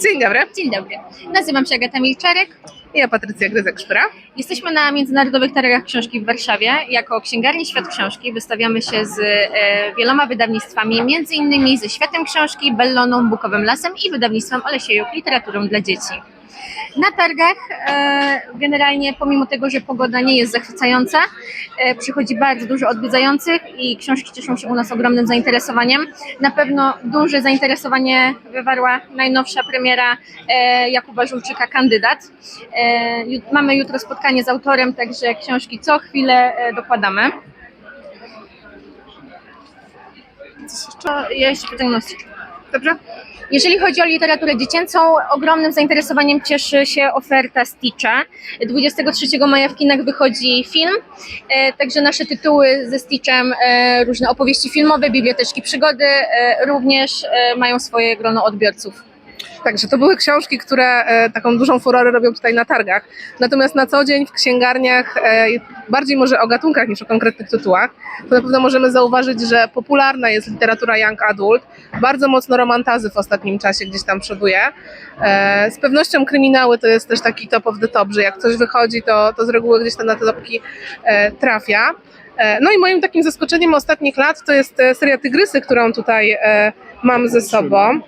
Dzień dobry, Dzień dobry. Nazywam się Agata Milczarek. ja Patrycja Gryzek-Szpra. Jesteśmy na Międzynarodowych Targach Książki w Warszawie. Jako księgarni Świat Książki wystawiamy się z e, wieloma wydawnictwami, między innymi ze Światem Książki, Belloną, Bukowym Lasem i wydawnictwem Olesiejuk Literaturą dla Dzieci. Na targach e, generalnie pomimo tego, że pogoda nie jest zachwycająca, e, przychodzi bardzo dużo odwiedzających i książki cieszą się u nas ogromnym zainteresowaniem. Na pewno duże zainteresowanie wywarła najnowsza premiera e, Jakuba Żulczyka Kandydat. Mamy jutro spotkanie z autorem, także książki co chwilę dokładamy. Jeszcze? Ja jeszcze pytanie Dobrze? jeżeli chodzi o literaturę dziecięcą, ogromnym zainteresowaniem cieszy się oferta Stitcha. 23 maja w kinach wychodzi film, e, także nasze tytuły ze Stitchem, e, różne opowieści filmowe, biblioteczki przygody e, również mają swoje grono odbiorców. Także to były książki, które taką dużą furorę robią tutaj na targach. Natomiast na co dzień w księgarniach, bardziej może o gatunkach niż o konkretnych tytułach, to na pewno możemy zauważyć, że popularna jest literatura young adult. Bardzo mocno romantazy w ostatnim czasie gdzieś tam przoduje. E, z pewnością kryminały to jest też taki top of the top, że jak coś wychodzi, to, to z reguły gdzieś tam na te topki e, trafia. E, No i moim takim zaskoczeniem ostatnich lat to jest seria Tygrysy, którą tutaj mam ze sobą.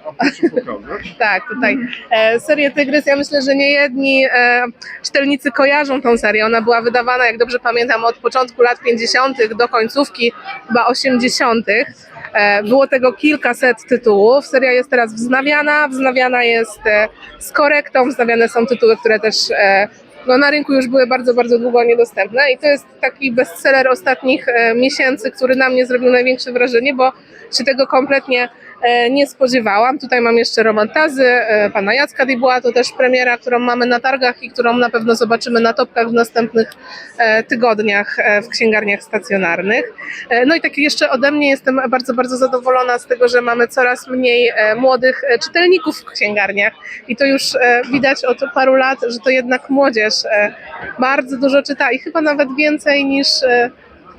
Tak, tutaj e, serię Tygrys. Ja myślę, że nie jedni e, czytelnicy kojarzą tą serię. Ona była wydawana, jak dobrze pamiętam, od początku lat 50. do końcówki chyba 80. E, było tego kilkaset tytułów. Seria jest teraz wznawiana. Wznawiana jest e, z korektą. Wznawiane są tytuły, które też e, no, na rynku już były bardzo, bardzo długo niedostępne. I to jest taki bestseller ostatnich e, miesięcy, który na mnie zrobił największe wrażenie, bo się tego kompletnie e, nie spodziewałam. Tutaj mam jeszcze romantazy e, pana Jacka Dibuła, to też premiera, którą mamy na targach i którą na pewno zobaczymy na topkach w następnych tygodniach w księgarniach stacjonarnych. No i tak jeszcze ode mnie jestem bardzo, bardzo zadowolona z tego, że mamy coraz mniej młodych czytelników w księgarniach i to już widać od paru lat, że to jednak młodzież e, bardzo dużo czyta i chyba nawet więcej niż e,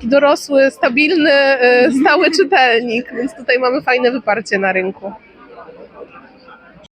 dorosły, stabilny, e, stały czytelnik, więc tutaj mamy fajne wyparcie na rynku.